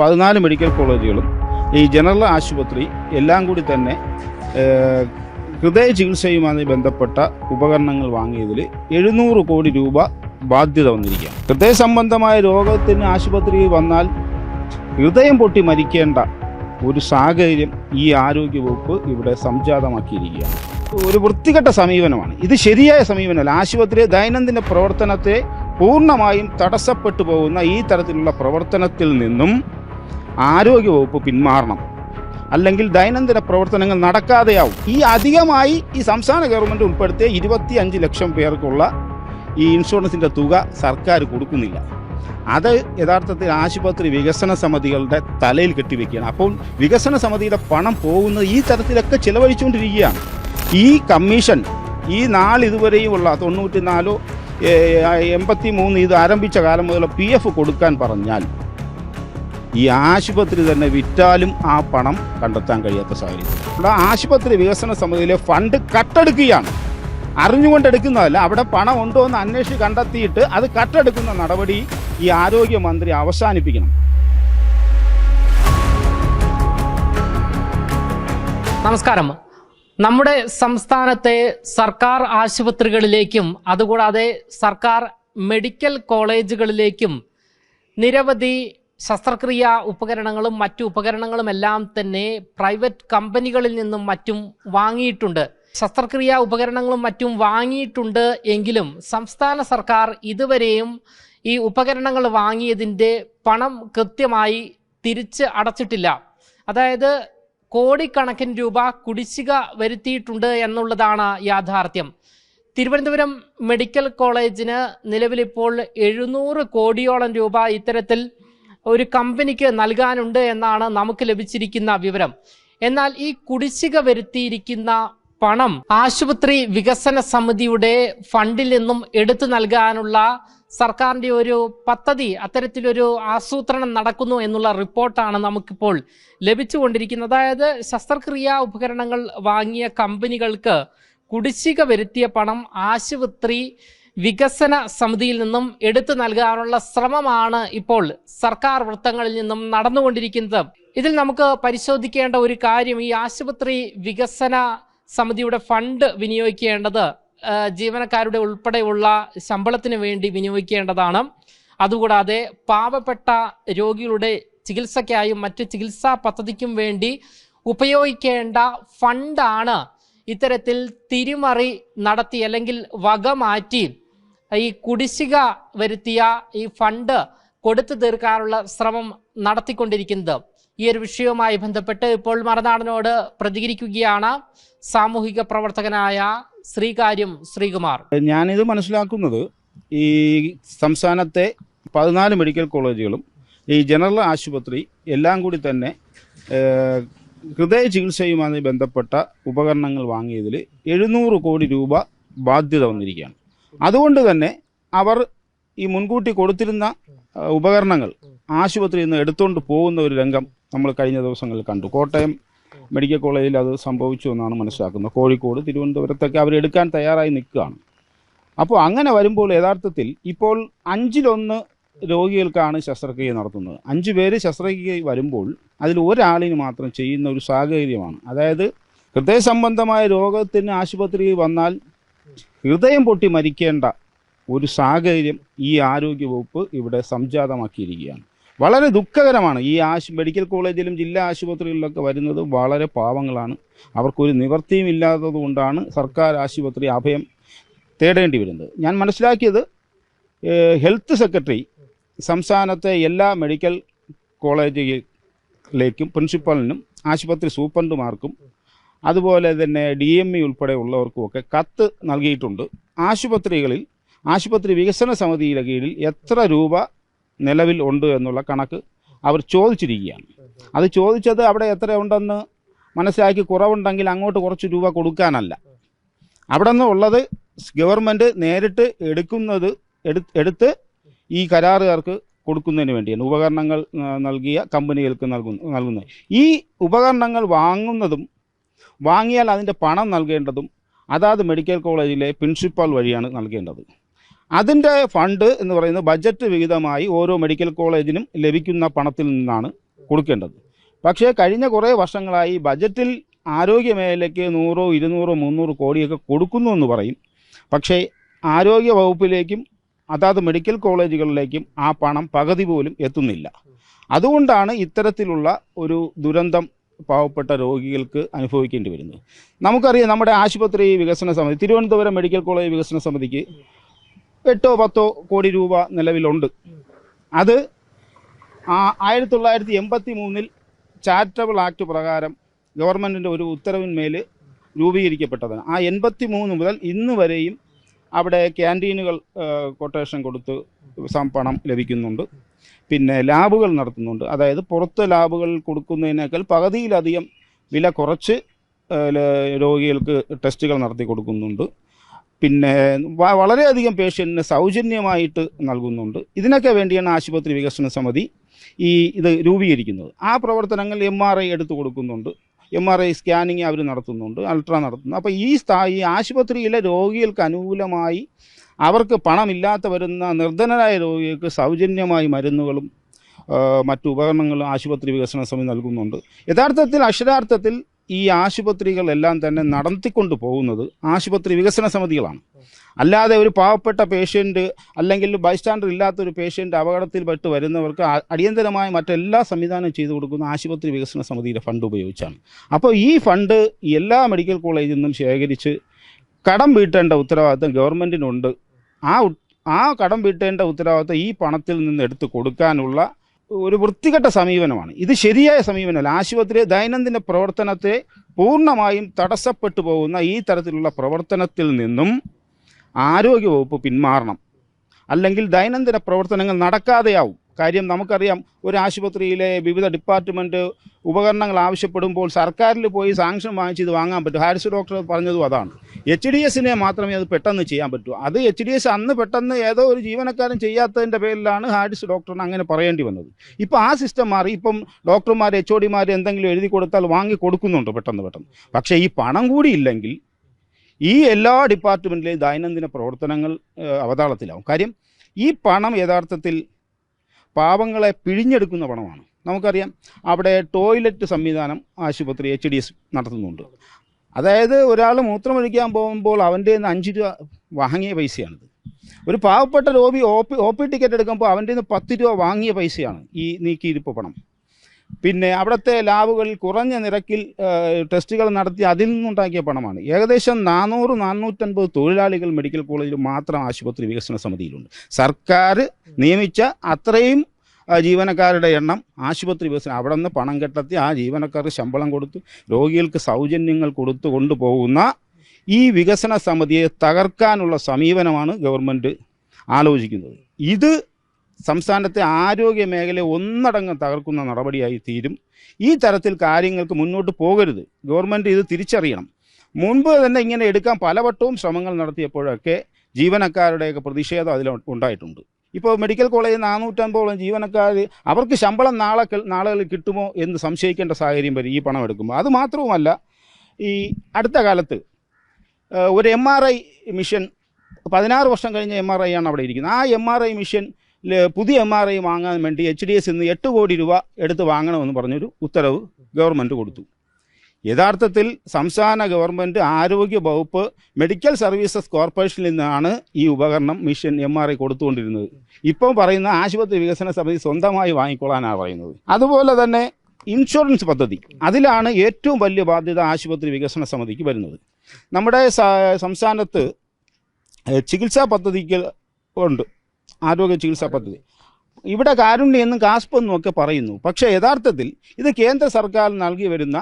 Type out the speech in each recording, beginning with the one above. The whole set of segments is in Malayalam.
പതിനാല് മെഡിക്കൽ കോളേജുകളും ഈ ജനറൽ ആശുപത്രി എല്ലാം കൂടി തന്നെ ഹൃദയ ചികിത്സയുമായി ബന്ധപ്പെട്ട ഉപകരണങ്ങൾ വാങ്ങിയതിൽ എഴുന്നൂറ് കോടി രൂപ ബാധ്യത വന്നിരിക്കുകയാണ്. ഹൃദയ സംബന്ധമായ രോഗത്തിന് ആശുപത്രിയിൽ വന്നാൽ ഹൃദയം പൊട്ടി മരിക്കേണ്ട ഒരു സാഹചര്യം ഈ ആരോഗ്യവകുപ്പ് ഇവിടെ സംജാതമാക്കിയിരിക്കുകയാണ്. ഒരു വൃത്തികെട്ട സമീപനമാണ്. ഇത് ശരിയായ സമീപനമല്ല. ആശുപത്രി ദൈനംദിന പ്രവർത്തനത്തെ പൂർണമായും തടസ്സപ്പെട്ടു പോകുന്ന ഈ തരത്തിലുള്ള പ്രവർത്തനത്തിൽ നിന്നും ആരോഗ്യവകുപ്പ് പിന്മാറണം. അല്ലെങ്കിൽ ദൈനംദിന പ്രവർത്തനങ്ങൾ നടക്കാതെയാവും. ഈ അധികമായി ഈ സംസ്ഥാന ഗവൺമെന്റ് ഉൾപ്പെടുത്തിയ ഇരുപത്തി അഞ്ച് ലക്ഷം പേർക്കുള്ള ഈ ഇൻഷുറൻസിന്റെ തുക സർക്കാർ കൊടുക്കുന്നില്ല. അത് യഥാർത്ഥത്തിൽ ആശുപത്രി വികസന സമിതികളുടെ തലയിൽ കെട്ടിവെക്കുകയാണ്. അപ്പോൾ വികസന സമിതിയുടെ പണം പോകുന്നത് ഈ തരത്തിലൊക്കെ ചിലവഴിച്ചുകൊണ്ടിരിക്കുകയാണ്. ഈ കമ്മീഷൻ ഈ നാളിതുവരെയുമുള്ള തൊണ്ണൂറ്റി നാലോ എൺപത്തി മൂന്ന് ഇത് ആരംഭിച്ച കാലം മുതൽ പി എഫ് കൊടുക്കാൻ പറഞ്ഞാൽ ഈ ആശുപത്രി തന്നെ വിറ്റാലും ആ പണം കണ്ടെത്താൻ കഴിയാത്ത സാഹചര്യം. ഇവിടെ ആശുപത്രി വികസന സമിതിയിലെ ഫണ്ട് കട്ടെടുക്കുകയാണ്. അറിഞ്ഞുകൊണ്ട് എടുക്കുന്നതല്ല അവിടെ പണം ഉണ്ടോ എന്ന് അന്വേഷിച്ച് കണ്ടെത്തിയിട്ട് അത് കട്ടെടുക്കുന്ന നടപടി ഈ ആരോഗ്യമന്ത്രി അവസാനിപ്പിക്കണം. നമസ്കാരം. നമ്മുടെ സംസ്ഥാനത്തെ സർക്കാർ ആശുപത്രികളിലേക്കും അതുകൂടാതെ സർക്കാർ മെഡിക്കൽ കോളേജുകളിലേക്കും നിരവധി ശസ്ത്രക്രിയ ഉപകരണങ്ങളും മറ്റു ഉപകരണങ്ങളും എല്ലാം തന്നെ പ്രൈവറ്റ് കമ്പനികളിൽ നിന്നും മറ്റും വാങ്ങിയിട്ടുണ്ട്. ശസ്ത്രക്രിയ ഉപകരണങ്ങളും മറ്റും വാങ്ങിയിട്ടുണ്ട് എങ്കിലും സംസ്ഥാന സർക്കാർ ഇതുവരെയും ഈ ഉപകരണങ്ങൾ വാങ്ങിയതിന്റെ പണം കൃത്യമായി തിരിച്ച് അടച്ചിട്ടില്ല. അതായത് കോടിക്കണക്കിന് രൂപ കുടിശ്ശിക വരുത്തിയിട്ടുണ്ട് എന്നുള്ളതാണ് യാഥാർത്ഥ്യം. തിരുവനന്തപുരം മെഡിക്കൽ കോളേജിന് നിലവിലിപ്പോൾ എഴുന്നൂറ് കോടിയോളം രൂപ ഇത്തരത്തിൽ ഒരു കമ്പനിക്ക് നൽകാനുണ്ട് എന്നാണ് നമുക്ക് ലഭിച്ചിരിക്കുന്ന വിവരം. എന്നാൽ ഈ കുടിശ്ശിക വരുത്തിയിരിക്കുന്ന പണം ആശുപത്രി വികസന സമിതിയുടെ ഫണ്ടിൽ നിന്നും എടുത്തു നൽകാനുള്ള സർക്കാരിന്റെ ഒരു പദ്ധതി അത്തരത്തിലൊരു ആസൂത്രണം നടക്കുന്നു എന്നുള്ള റിപ്പോർട്ടാണ് നമുക്കിപ്പോൾ ലഭിച്ചുകൊണ്ടിരിക്കുന്നത്. അതായത് ശസ്ത്രക്രിയാ ഉപകരണങ്ങൾ വാങ്ങിയ കമ്പനികൾക്ക് കുടിശ്ശിക വരുത്തിയ പണം ആശുപത്രി വികസന സമിതിയിൽ നിന്നും എടുത്തു നൽകാനുള്ള ശ്രമമാണ് ഇപ്പോൾ സർക്കാർ വൃത്തങ്ങളിൽ നിന്നും നടന്നുകൊണ്ടിരിക്കുന്നത്. ഇതിൽ നമുക്ക് പരിശോധിക്കേണ്ട ഒരു കാര്യം ഈ ആശുപത്രി വികസന സമിതിയുടെ ഫണ്ട് വിനിയോഗിക്കേണ്ടത് ജീവനക്കാരുടെ ഉൾപ്പെടെയുള്ള ശമ്പളത്തിന് വേണ്ടി വിനിയോഗിക്കേണ്ടതാണ്. അതുകൂടാതെ പാവപ്പെട്ട രോഗികളുടെ ചികിത്സയ്ക്കായും മറ്റ് ചികിത്സാ പദ്ധതിക്കും വേണ്ടി ഉപയോഗിക്കേണ്ട ഫണ്ടാണ് ഇത്തരത്തിൽ തിരിമറി നടത്തി അല്ലെങ്കിൽ വക മാറ്റി ഈ കുടിശ്ശിക വരുത്തിയ ഈ ഫണ്ട് കൊടുത്തു തീർക്കാനുള്ള ശ്രമം നടത്തിക്കൊണ്ടിരിക്കുന്നത്. ഈ ഒരു വിഷയവുമായി ബന്ധപ്പെട്ട് ഇപ്പോൾ മറുനാടനോട് പ്രതികരിക്കുകയാണ് സാമൂഹിക പ്രവർത്തകനായ ശ്രീകാര്യം ശ്രീകുമാർ. ഞാനിത് മനസ്സിലാക്കുന്നത് ഈ സംസ്ഥാനത്തെ പതിനാല് മെഡിക്കൽ കോളേജുകളും ഈ ജനറൽ ആശുപത്രി എല്ലാം കൂടി തന്നെ ഹൃദയ ചികിത്സയുമായി ബന്ധപ്പെട്ട ഉപകരണങ്ങൾ വാങ്ങിയതിൽ എഴുന്നൂറ് കോടി രൂപ ബാധ്യത വന്നിരിക്കുകയാണ്. അതുകൊണ്ട് തന്നെ അവർ ഈ മുൻകൂട്ടി കൊടുത്തിരുന്ന ഉപകരണങ്ങൾ ആശുപത്രിയിൽ നിന്ന് എടുത്തുകൊണ്ട് പോകുന്ന ഒരു രംഗം നമ്മൾ കഴിഞ്ഞ ദിവസങ്ങളിൽ കണ്ടു. കോട്ടയം മെഡിക്കൽ കോളേജിൽ അത് സംഭവിച്ചു എന്നാണ് മനസ്സിലാക്കുന്നത്. കോഴിക്കോട് തിരുവനന്തപുരത്തൊക്കെ അവർ എടുക്കാൻ തയ്യാറായി നിൽക്കുകയാണ്. അപ്പോൾ അങ്ങനെ വരുമ്പോൾ യഥാർത്ഥത്തിൽ ഇപ്പോൾ അഞ്ചിലൊന്ന് രോഗികൾക്കാണ് ശസ്ത്രക്രിയ നടത്തുന്നത്. അഞ്ച് പേര് ശസ്ത്രക്രിയ വരുമ്പോൾ അതിൽ ഒരാളിന് മാത്രം ചെയ്യുന്ന ഒരു സാഹചര്യമാണ്. അതായത് ഹൃദയ സംബന്ധമായ രോഗത്തിന് ആശുപത്രിയിൽ വന്നാൽ ഹൃദയം പൊട്ടി മരിക്കേണ്ട ഒരു സാഹചര്യം ഈ ആരോഗ്യവകുപ്പ് ഇവിടെ സംജാതമാക്കിയിരിക്കുകയാണ്. വളരെ ദുഃഖകരമാണ്. ഈ ആശു മെഡിക്കൽ കോളേജിലും ജില്ലാ ആശുപത്രികളിലൊക്കെ വരുന്നത് വളരെ പാവങ്ങളാണ്. അവർക്കൊരു നിവൃത്തിയും ഇല്ലാത്തത് കൊണ്ടാണ് സർക്കാർ ആശുപത്രി അഭയം തേടേണ്ടി വരുന്നത്. ഞാൻ മനസ്സിലാക്കിയത് ഹെൽത്ത് സെക്രട്ടറി സംസ്ഥാനത്തെ എല്ലാ മെഡിക്കൽ കോളേജിലേക്കും പ്രിൻസിപ്പലിനും ആശുപത്രി സൂപ്രണ്ടുമാർക്കും അതുപോലെ തന്നെ ഡി എം ഇ ഉൾപ്പെടെ ഉള്ളവർക്കുമൊക്കെ കത്ത് നൽകിയിട്ടുണ്ട്. ആശുപത്രികളിൽ ആശുപത്രി വികസന സമിതിയുടെ കീഴിൽ എത്ര രൂപ നിലവിൽ ഉണ്ട് എന്നുള്ള കണക്ക് അവർ ചോദിച്ചിരിക്കുകയാണ്. അത് ചോദിച്ചത് അവിടെ എത്ര ഉണ്ടെന്ന് മനസ്സിലാക്കി കുറവുണ്ടെങ്കിൽ അങ്ങോട്ട് കുറച്ച് രൂപ കൊടുക്കാനല്ല. അവിടെ നിന്ന് ഉള്ളത് ഗവൺമെന്റ് നേരിട്ട് എടുക്കുന്നത് എടു എടുത്ത് ഈ കരാറുകാർക്ക് കൊടുക്കുന്നതിന് വേണ്ടിയാണ്. ഉപകരണങ്ങൾ നൽകിയ കമ്പനികൾക്ക് നൽകുന്നു നൽകുന്നത്. ഈ ഉപകരണങ്ങൾ വാങ്ങുന്നതും വാങ്ങിയാൽ അതിന്റെ പണം നൽകേണ്ടതും അതാത് മെഡിക്കൽ കോളേജിലെ പ്രിൻസിപ്പൽ വഴിയാണ് നൽകേണ്ടത്. അതിന്റെ ഫണ്ട് എന്ന് പറയുന്നത് ബജറ്റ് വിഹിതമായി ഓരോ മെഡിക്കൽ കോളേജിനും ലഭിക്കുന്ന പണത്തിൽ നിന്നാണ് കൊടുക്കേണ്ടത്. പക്ഷേ കഴിഞ്ഞ കുറേ വർഷങ്ങളായി ബജറ്റിൽ ആരോഗ്യ മേഖലയ്ക്ക് നൂറോ ഇരുന്നൂറോ മുന്നൂറ് കോടിയൊക്കെ കൊടുക്കുന്നു എന്ന് പറയും. പക്ഷേ ആരോഗ്യ വകുപ്പിലേക്കും അതാത് മെഡിക്കൽ കോളേജുകളിലേക്കും ആ പണം പകുതി പോലും എത്തുന്നില്ല. അതുകൊണ്ടാണ് ഇത്തരത്തിലുള്ള ഒരു ദുരന്തം പാവപ്പെട്ട രോഗികൾക്ക് അനുഭവിക്കേണ്ടി വരുന്നത് നമുക്കറിയാം നമ്മുടെ ആശുപത്രി വികസന സമിതി തിരുവനന്തപുരം മെഡിക്കൽ കോളേജ് വികസന സമിതിക്ക് എട്ടോ പത്തോ കോടി രൂപ നിലവിലുണ്ട്. അത് ആയിരത്തി തൊള്ളായിരത്തി എൺപത്തി മൂന്നിൽ ചാരിറ്റബിൾ ആക്ട് പ്രകാരം ഗവൺമെന്റിന്റെ ഒരു ഉത്തരവിന്മേൽ രൂപീകരിക്കപ്പെട്ടതാണ്. ആ എൺപത്തി മൂന്ന് മുതൽ ഇന്ന് വരെയും അവിടെ ക്യാന്റീനുകൾ കൊട്ടേഷൻ കൊടുത്ത് പണം ലഭിക്കുന്നുണ്ട്. പിന്നെ ലാബുകൾ നടത്തുന്നുണ്ട്. അതായത് പുറത്ത് ലാബുകൾ കൊടുക്കുന്നതിനേക്കാൾ പകുതിയിലധികം വില കുറച്ച് രോഗികൾക്ക് ടെസ്റ്റുകൾ നടത്തി കൊടുക്കുന്നുണ്ട്. പിന്നെ വളരെയധികം പേഷ്യന്റിന് സൗജന്യമായിട്ട് നൽകുന്നുണ്ട്. ഇതിനൊക്കെ വേണ്ടിയാണ് ആശുപത്രി വികസന സമിതി ഈ ഇത് രൂപീകരിക്കുന്നത്. ആ പ്രവർത്തനങ്ങൾ എം ആർ ഐ എടുത്തു കൊടുക്കുന്നുണ്ട്. എം ആർ ഐ സ്കാനിങ് അവർ നടത്തുന്നുണ്ട് അൾട്രാ നടത്തുന്നു. അപ്പോൾ ഈ സ്ഥാ ഈ ആശുപത്രിയിലെ രോഗികൾക്ക് അനുകൂലമായി അവർക്ക് പണമില്ലാത്ത വരുന്ന നിർധനരായ രോഗികൾക്ക് സൗജന്യമായി മരുന്നുകളും മറ്റു ഉപകരണങ്ങളും ആശുപത്രി വികസന സമിതി നൽകുന്നുണ്ട്. യഥാർത്ഥത്തിൽ അക്ഷരാർത്ഥത്തിൽ ഈ ആശുപത്രികളെല്ലാം തന്നെ നടത്തിക്കൊണ്ട് പോകുന്നത് ആശുപത്രി വികസന സമിതികളാണ്. അല്ലാതെ ഒരു പാവപ്പെട്ട പേഷ്യന്റ് അല്ലെങ്കിൽ ബൈസ്റ്റാൻഡർ ഇല്ലാത്തൊരു പേഷ്യന്റ് അപകടത്തിൽപ്പെട്ട് വരുന്നവർക്ക് അടിയന്തരമായി അടിയന്തരമായ മറ്റെല്ലാ സംവിധാനം ചെയ്തു കൊടുക്കുന്ന ആശുപത്രി വികസന സമിതിയുടെ ഫണ്ട് ഉപയോഗിച്ചാണ്. അപ്പോൾ ഈ ഫണ്ട് എല്ലാ മെഡിക്കൽ കോളേജിൽ നിന്നും ശേഖരിച്ച് കടം വീട്ടേണ്ട ഉത്തരവാദിത്തം ഗവൺമെന്റിനുണ്ട് ആ ആ കടം വീട്ടേണ്ട ഉത്തരവാദിത്തം ഈ പണത്തിൽ നിന്ന് എടുത്ത് കൊടുക്കാനുള്ള ഒരു വൃത്തികെട്ട സമീപനമാണ്. ഇത് ശരിയായ സമീപനമല്ല. ആശുപത്രി ദൈനംദിന പ്രവർത്തനത്തെ പൂർണമായും തടസ്സപ്പെട്ടു പോകുന്ന ഈ തരത്തിലുള്ള പ്രവർത്തനത്തിൽ നിന്നും ആരോഗ്യവകുപ്പ് പിന്മാറണം. അല്ലെങ്കിൽ ദൈനംദിന പ്രവർത്തനങ്ങൾ നടക്കാതെയാവും. കാര്യം നമുക്കറിയാം. ഒരു ആശുപത്രിയിലെ വിവിധ ഡിപ്പാർട്ട്മെന്റ് ഉപകരണങ്ങൾ ആവശ്യപ്പെടുമ്പോൾ സർക്കാരിൽ പോയി സാങ്ഷൻ വാങ്ങിച്ച് ഇത് വാങ്ങാൻ പറ്റും. ഹാരിസ് ഡോക്ടർ പറഞ്ഞതും അതാണ്. എച്ച് ഡി എസിനെ മാത്രമേ അത് പെട്ടെന്ന് ചെയ്യാൻ പറ്റൂ. അത് എച്ച് ഡി എസ് അന്ന് പെട്ടെന്ന് ഏതോ ഒരു ജീവനക്കാരൻ ചെയ്യാത്തതിന്റെ പേരിലാണ് ഹാരിസ് ഡോക്ടറിന് അങ്ങനെ പറയേണ്ടി വന്നത്. ഇപ്പോൾ ആ സിസ്റ്റം മാറി. ഇപ്പം ഡോക്ടർമാർ എച്ച് ഒ ഡിമാർ എന്തെങ്കിലും എഴുതി കൊടുത്താൽ വാങ്ങി കൊടുക്കുന്നുണ്ട് പെട്ടെന്ന് പെട്ടെന്ന്. പക്ഷേ ഈ പണം കൂടി ഇല്ലെങ്കിൽ ഈ എല്ലാ ഡിപ്പാർട്ട്മെന്റിലെയും ദൈനംദിന പ്രവർത്തനങ്ങൾ അവതാളത്തിലാവും. കാര്യം ഈ പണം യഥാർത്ഥത്തിൽ പാവങ്ങളെ പിഴിഞ്ഞെടുക്കുന്ന പണമാണ്. നമുക്കറിയാം അവിടെ ടോയ്ലറ്റ് സംവിധാനം ആശുപത്രി എച്ച് ഡി എസ് നടത്തുന്നുണ്ട്. അതായത് ഒരാൾ മൂത്രമൊഴിക്കാൻ പോകുമ്പോൾ അവന്റെ നിന്ന് അഞ്ച് രൂപ വാങ്ങിയ പൈസയാണിത്. ഒരു പാവപ്പെട്ട രോഗി O P O P ticket എടുക്കുമ്പോൾ അവന്റെ നിന്ന് പത്ത് രൂപ വാങ്ങിയ പൈസയാണ് ഈ നീക്കിയിരിപ്പ് പണം. പിന്നെ അവിടുത്തെ ലാബുകളിൽ കുറഞ്ഞ നിരക്കിൽ ടെസ്റ്റുകൾ നടത്തി അതിൽ നിന്നുണ്ടാക്കിയ പണമാണ്. ഏകദേശം നാനൂറ് നാനൂറ്റൻപത് തൊഴിലാളികൾ മെഡിക്കൽ കോളേജിൽ മാത്രം ആശുപത്രി വികസന സമിതിയിലുണ്ട്. സർക്കാർ നിയമിച്ച അത്രയും ജീവനക്കാരുടെ എണ്ണം ആശുപത്രി വികസനം അവിടെ നിന്ന് പണം കെട്ടത്തി ആ ജീവനക്കാർക്ക് ശമ്പളം കൊടുത്ത് രോഗികൾക്ക് സൗജന്യങ്ങൾ കൊടുത്തു കൊണ്ടുപോകുന്ന ഈ വികസന സമിതിയെ തകർക്കാനുള്ള സമീപനമാണ് ഗവൺമെന്റ് ആലോചിക്കുന്നത്. ഇത് സംസ്ഥാനത്തെ ആരോഗ്യ മേഖലയെ ഒന്നടങ്കം തകർക്കുന്ന നടപടിയായി തീരും. ഈ തരത്തിൽ കാര്യങ്ങൾക്ക് മുന്നോട്ട് പോകരുത്. ഗവൺമെന്റ് ഇത് തിരിച്ചറിയണം. മുൻപ് തന്നെ ഇങ്ങനെ എടുക്കാൻ പലവട്ടവും ശ്രമങ്ങൾ നടത്തിയപ്പോഴൊക്കെ ജീവനക്കാരുടെയൊക്കെ പ്രതിഷേധം അതിൽ ഉണ്ടായിട്ടുണ്ട്. ഇപ്പോൾ മെഡിക്കൽ കോളേജ് നാനൂറ്റമ്പതോളം ജീവനക്കാർ അവർക്ക് ശമ്പളം നാളെ നാളുകളിൽ കിട്ടുമോ എന്ന് സംശയിക്കേണ്ട സാഹചര്യം വരും ഈ പണം എടുക്കുമ്പോൾ. അത് മാത്രവുമല്ല ഈ അടുത്ത കാലത്ത് ഒരു എം ആർ ഐ മിഷൻ പതിനാറ് വർഷം കഴിഞ്ഞ എം ആർ ഐ ആണ് അവിടെ ഇരിക്കുന്നത്. ആ എം ആർ ഐ മിഷൻ പുതിയ എം ആർ ഐ വാങ്ങാൻ വേണ്ടി എച്ച് ഡി എസ് ഇന്ന് എട്ട് കോടി രൂപ എടുത്ത് വാങ്ങണമെന്ന് പറഞ്ഞൊരു ഉത്തരവ് ഗവൺമെന്റ് കൊടുത്തു. യഥാർത്ഥത്തിൽ സംസ്ഥാന ഗവൺമെന്റ് ആരോഗ്യ വകുപ്പ് മെഡിക്കൽ സർവീസസ് കോർപ്പറേഷനിൽ നിന്നാണ് ഈ ഉപകരണം മിഷൻ എം ആർ ഐ കൊടുത്തുകൊണ്ടിരുന്നത്. ഇപ്പം പറയുന്ന ആശുപത്രി വികസന സമിതി സ്വന്തമായി വാങ്ങിക്കൊള്ളാനാണ് പറയുന്നത്. അതുപോലെ തന്നെ ഇൻഷുറൻസ് പദ്ധതി. അതിലാണ് ഏറ്റവും വലിയ ബാധ്യത ആശുപത്രി വികസന സമിതിക്ക് വരുന്നത്. നമ്മുടെ സംസ്ഥാനത്ത് ചികിത്സാ പദ്ധതിക്ക് ഉണ്ട്. ആരോഗ്യ ചികിത്സാ പദ്ധതി. ഇവിടെ കാരുണ്യെന്നും കാസ്പ് എന്നും ഒക്കെ പറയുന്നു. പക്ഷേ യഥാർത്ഥത്തിൽ ഇത് കേന്ദ്ര സർക്കാർ നൽകി വരുന്ന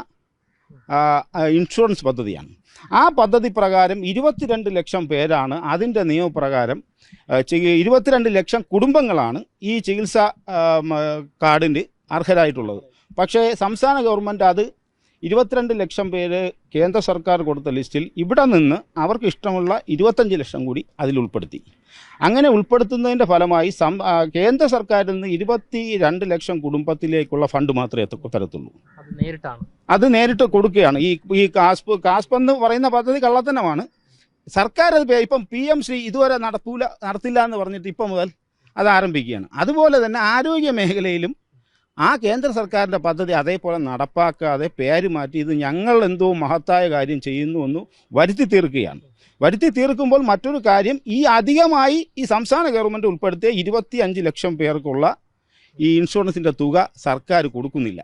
ഇൻഷുറൻസ് പദ്ധതിയാണ്. ആ പദ്ധതി പ്രകാരം ഇരുപത്തിരണ്ട് ലക്ഷം പേരാണ് അതിന്റെ നിയമപ്രകാരം ഇരുപത്തിരണ്ട് ലക്ഷം കുടുംബങ്ങളാണ് ഈ ചികിത്സാ കാർഡിന്റെ അർഹരായിട്ടുള്ളത്. പക്ഷേ സംസ്ഥാന ഗവൺമെന്റ് അത് ഇരുപത്തിരണ്ട് ലക്ഷം പേര് കേന്ദ്ര സർക്കാർ കൊടുത്ത ലിസ്റ്റിൽ ഇവിടെ നിന്ന് അവർക്ക് ഇഷ്ടമുള്ള ഇരുപത്തഞ്ച് ലക്ഷം കൂടി അതിൽ ഉൾപ്പെടുത്തി. അങ്ങനെ ഉൾപ്പെടുത്തുന്നതിന്റെ ഫലമായി സം കേന്ദ്ര സർക്കാരിൽ നിന്ന് ഇരുപത്തി രണ്ട് ലക്ഷം കുടുംബത്തിലേക്കുള്ള ഫണ്ട് മാത്രമേ തരത്തുള്ളൂ. അത് നേരിട്ടാണ്. അത് നേരിട്ട് കൊടുക്കുകയാണ്. ഈ ഈ കാസ്പ് കാസ്പ് എന്ന് പറയുന്ന പദ്ധതി കള്ളത്തനമാണ്. സർക്കാർ അത് ഇപ്പം പി എം ശ്രീ ഇതുവരെ നടത്തൂല നടത്തില്ല എന്ന് പറഞ്ഞിട്ട് ഇപ്പം മുതൽ അത് ആരംഭിക്കുകയാണ്. അതുപോലെ തന്നെ ആരോഗ്യ മേഖലയിലും ആ കേന്ദ്ര സർക്കാരിന്റെ പദ്ധതി അതേപോലെ നടപ്പാക്കാതെ പേര് മാറ്റി ഇത് ഞങ്ങൾ എന്തോ മഹത്തായ കാര്യം ചെയ്യുന്നു എന്ന് വരുത്തി തീർക്കുകയാണ്. വരുത്തി തീർക്കുമ്പോൾ മറ്റൊരു കാര്യം ഈ അധികമായി ഈ സംസ്ഥാന ഗവൺമെന്റ് ഉൾപ്പെടുത്തിയ ഇരുപത്തി അഞ്ച് ലക്ഷം പേർക്കുള്ള ഈ ഇൻഷുറൻസിന്റെ തുക സർക്കാർ കൊടുക്കുന്നില്ല.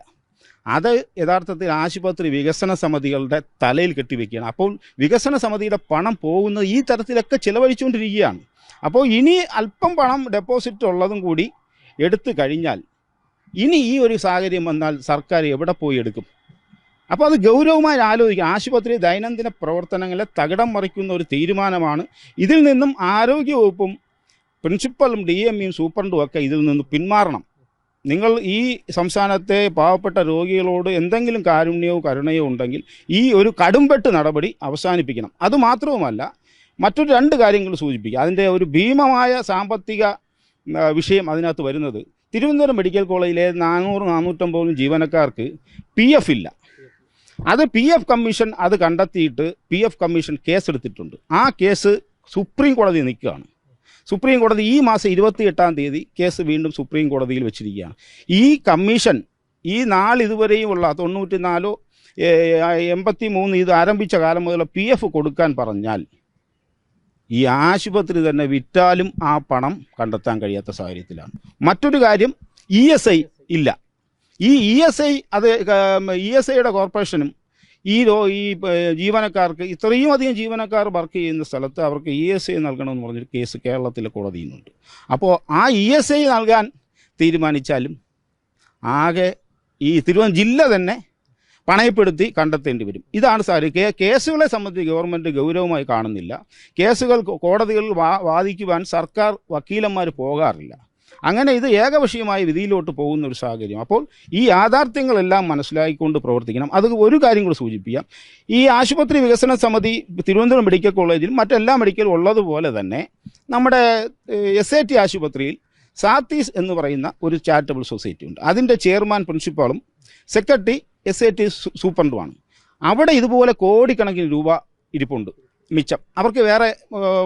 അത് യഥാർത്ഥത്തിൽ ആശുപത്രി വികസന സമിതികളുടെ തലയിൽ കെട്ടിവെക്കുകയാണ്. അപ്പോൾ വികസന സമിതിയുടെ പണം പോകുന്നത് ഈ തരത്തിലൊക്കെ ചിലവഴിച്ചുകൊണ്ടിരിക്കുകയാണ്. അപ്പോൾ ഇനി അല്പം പണം ഡെപ്പോസിറ്റ് ഉള്ളതും കൂടി എടുത്തു കഴിഞ്ഞാൽ ഇനി ഈ ഒരു സാഹചര്യം വന്നാൽ സർക്കാർ എവിടെ പോയി എടുക്കും? അപ്പോൾ അത് ഗൗരവമായി ആലോചിക്കുക. ആശുപത്രി ദൈനംദിന പ്രവർത്തനങ്ങളെ തകിടം മറിക്കുന്ന ഒരു തീരുമാനമാണ്. ഇതിൽ നിന്നും ആരോഗ്യവകുപ്പും പ്രിൻസിപ്പലും ഡി എം ഇയും സൂപ്രണ്ടും ഒക്കെ ഇതിൽ നിന്ന് പിന്മാറണം. നിങ്ങൾ ഈ സംസ്ഥാനത്തെ പാവപ്പെട്ട രോഗികളോട് എന്തെങ്കിലും കാരുണ്യവും കരുണയോ ഉണ്ടെങ്കിൽ ഈ ഒരു കടുംപെട്ട് നടപടി അവസാനിപ്പിക്കണം. അതുമാത്രവുമല്ല മറ്റൊരു രണ്ട് കാര്യങ്ങൾ സൂചിപ്പിക്കുക. അതിന്റെ ഒരു ഭീമമായ സാമ്പത്തിക വിഷയം അതിനകത്ത് വരുന്നത് തിരുവനന്തപുരം മെഡിക്കൽ കോളേജിലെ നാനൂറ് നാനൂറ്റമ്പത് ജീവനക്കാർക്ക് പി എഫ് ഇല്ല. അത് പി എഫ് കമ്മീഷൻ അത് കണ്ടെത്തിയിട്ട് പി എഫ് കമ്മീഷൻ കേസെടുത്തിട്ടുണ്ട്. ആ കേസ് സുപ്രീം കോടതി നിൽക്കുകയാണ്. സുപ്രീം കോടതി ഈ മാസം ഇരുപത്തി എട്ടാം തീയതി കേസ് വീണ്ടും സുപ്രീം കോടതിയിൽ വെച്ചിരിക്കുകയാണ്. ഈ കമ്മീഷൻ ഈ നാളിതുവരെയുമുള്ള തൊണ്ണൂറ്റി നാലോ എൺപത്തി മൂന്ന് ഇത് ആരംഭിച്ച കാലം മുതൽ പി എഫ് കൊടുക്കാൻ പറഞ്ഞാൽ ഈ ആശുപത്രി തന്നെ വിറ്റാലും ആ പണം കണ്ടെത്താൻ കഴിയാത്ത സാഹചര്യത്തിലാണ്. മറ്റൊരു കാര്യം ഇ എസ് ഐ ഇല്ല. ഈ ഇ എസ് ഐ അത് ഇ എസ് ഐയുടെ കോർപ്പറേഷനും ഈ ഈ ജീവനക്കാർക്ക് ഇത്രയും അധികം ജീവനക്കാർ വർക്ക് ചെയ്യുന്ന സ്ഥലത്ത് അവർക്ക് ഇ എസ് ഐ നൽകണമെന്ന് പറഞ്ഞൊരു കേസ് കേരളത്തിലെ കോടതിയിൽ നിന്നുണ്ട് അപ്പോൾ ആ ഇ എസ് ഐ നൽകാൻ തീരുമാനിച്ചാലും ആകെ ഈ തിരുവനന്തപുരം ജില്ല തന്നെ പണയപ്പെടുത്തി കണ്ടെത്തേണ്ടി വരും. ഇതാണ് സാർ കേസുകളെ സംബന്ധിച്ച് ഗവൺമെന്റ് ഗൗരവമായി കാണുന്നില്ല. കേസുകൾ കോടതികളിൽ വാദിക്കുവാൻ സർക്കാർ വക്കീലന്മാർ പോകാറില്ല. അങ്ങനെ ഇത് ഏകപക്ഷീയമായ വിധിയിലോട്ട് പോകുന്ന ഒരു സാഹചര്യം. അപ്പോൾ ഈ യാഥാർത്ഥ്യങ്ങളെല്ലാം മനസ്സിലാക്കിക്കൊണ്ട് പ്രവർത്തിക്കണം. അത് ഒരു കാര്യം കൂടി സൂചിപ്പിക്കാം. ഈ ആശുപത്രി വികസന സമിതി തിരുവനന്തപുരം മെഡിക്കൽ കോളേജിൽ മറ്റെല്ലാ മെഡിക്കലും ഉള്ളതുപോലെ തന്നെ നമ്മുടെ എസ് ഐ ടി ആശുപത്രിയിൽ സാത്തീസ് എന്ന് പറയുന്ന ഒരു ചാരിറ്റബിൾ സൊസൈറ്റി ഉണ്ട് അതിന്റെ ചെയർമാൻ പ്രിൻസിപ്പാളും സെക്രട്ടറി എസ് ഐ ടി സൂപ്രണ്ടുമാണ്. അവിടെ ഇതുപോലെ കോടിക്കണക്കിന് രൂപ ഇരിപ്പുണ്ട് മിച്ചം. അവർക്ക് വേറെ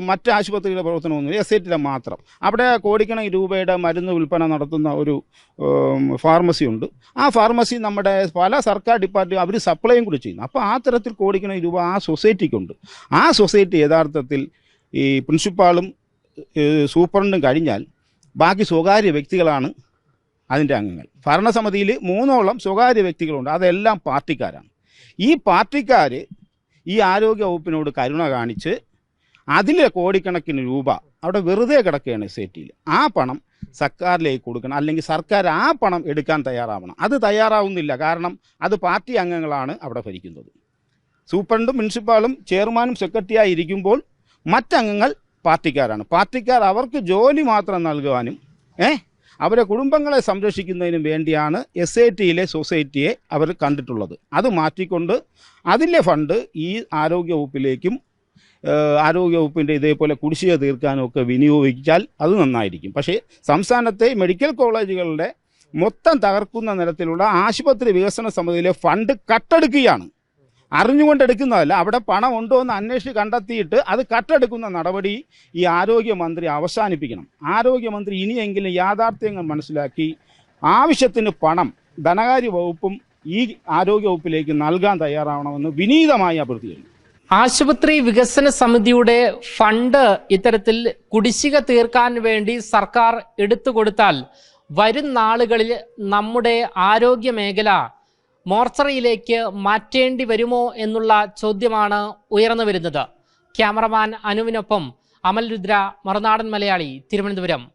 മറ്റ് ആശുപത്രിയുടെ പ്രവർത്തനമൊന്നുമില്ല. എസ് ഐ ടിയിലെ മാത്രം. അവിടെ കോടിക്കണക്കിന് രൂപയുടെ മരുന്ന് വിൽപ്പന നടത്തുന്ന ഒരു ഫാർമസി ഉണ്ട്. ആ ഫാർമസി നമ്മുടെ പല സർക്കാർ ഡിപ്പാർട്ട്മെന്റ് അവർ സപ്ലൈയും കൂടി ചെയ്യുന്നു. അപ്പോൾ ആ തരത്തിൽ കോടിക്കണക്കിന് രൂപ ആ സൊസൈറ്റിക്കുണ്ട്. ആ സൊസൈറ്റി യഥാർത്ഥത്തിൽ ഈ പ്രിൻസിപ്പാളും സൂപ്രണ്ടും കഴിഞ്ഞാൽ ബാക്കി സ്വകാര്യ വ്യക്തികളാണ് അതിന്റെ അംഗങ്ങൾ. ഭരണസമിതിയിൽ മൂന്നോളം സ്വകാര്യ വ്യക്തികളുണ്ട്. അതെല്ലാം പാർട്ടിക്കാരാണ്. ഈ പാർട്ടിക്കാർ ഈ ആരോഗ്യ വകുപ്പിനോട് കരുണ കാണിച്ച് അതിലെ കോടിക്കണക്കിന് രൂപ അവിടെ വെറുതെ കിടക്കുകയാണ് ടിയിൽ ആ പണം സർക്കാരിലേക്ക് കൊടുക്കണം. അല്ലെങ്കിൽ സർക്കാർ ആ പണം എടുക്കാൻ തയ്യാറാവണം. അത് തയ്യാറാവുന്നില്ല. കാരണം അത് പാർട്ടി അംഗങ്ങളാണ് അവിടെ ഭരിക്കുന്നത്. സൂപ്രണ്ടും പ്രിൻസിപ്പാളും ചെയർമാനും സെക്രട്ടറിയായി ഇരിക്കുമ്പോൾ മറ്റംഗങ്ങൾ പാർട്ടിക്കാരാണ്. പാർട്ടിക്കാർ അവർക്ക് ജോലി മാത്രം നൽകുവാനും ഏ അവരെ കുടുംബങ്ങളെ സംരക്ഷിക്കുന്നതിനും വേണ്ടിയാണ് എസ് ഐ ടിയിലെ സൊസൈറ്റിയെ അവർ കണ്ടിട്ടുള്ളത്. അത് മാറ്റിക്കൊണ്ട് അതിലെ ഫണ്ട് ഈ ആരോഗ്യ വകുപ്പിലേക്കും ഏഹ്, ആരോഗ്യ വകുപ്പിന്റെ ഇതേപോലെ കുടിശ്ശിക തീർക്കാനും ഒക്കെ വിനിയോഗിച്ചാൽ അത് നന്നായിരിക്കും. പക്ഷേ സംസ്ഥാനത്തെ മെഡിക്കൽ കോളേജുകളുടെ മൊത്തം തകർക്കുന്ന നിരത്തിലുള്ള ആശുപത്രി വികസന സമിതിയിലെ ഫണ്ട് കട്ടെടുക്കുകയാണ്. അറിഞ്ഞുകൊണ്ട് എടുക്കുന്നതല്ല അവിടെ പണം ഉണ്ടോ എന്ന് അന്വേഷിച്ച് കണ്ടെത്തിയിട്ട് അത് കട്ടെടുക്കുന്ന നടപടി ഈ ആരോഗ്യമന്ത്രി അവസാനിപ്പിക്കണം. ആരോഗ്യമന്ത്രി ഇനിയെങ്കിലും യാഥാർത്ഥ്യങ്ങൾ മനസ്സിലാക്കി ആവശ്യത്തിന് പണം ധനകാര്യ വകുപ്പും ഈ ആരോഗ്യ വകുപ്പിലേക്ക് നൽകാൻ തയ്യാറാവണമെന്ന് വിനീതമായി അഭ്യർത്ഥിക്കുന്നു. ആശുപത്രി വികസന സമിതിയുടെ ഫണ്ട് ഇത്തരത്തിൽ കുടിശ്ശിക തീർക്കാൻ വേണ്ടി സർക്കാർ എടുത്തു കൊടുത്താൽ വരും നാളുകളിൽ നമ്മുടെ ആരോഗ്യ മേഖല മോർച്ചറിയിലേക്ക് മാറ്റേണ്ടി വരുമോ എന്നുള്ള ചോദ്യമാണ് ഉയർന്നു വരുന്നത്. ക്യാമറമാൻ അനുവിനൊപ്പം അമൽ രുദ്ര മറുനാടൻ മലയാളി തിരുവനന്തപുരം.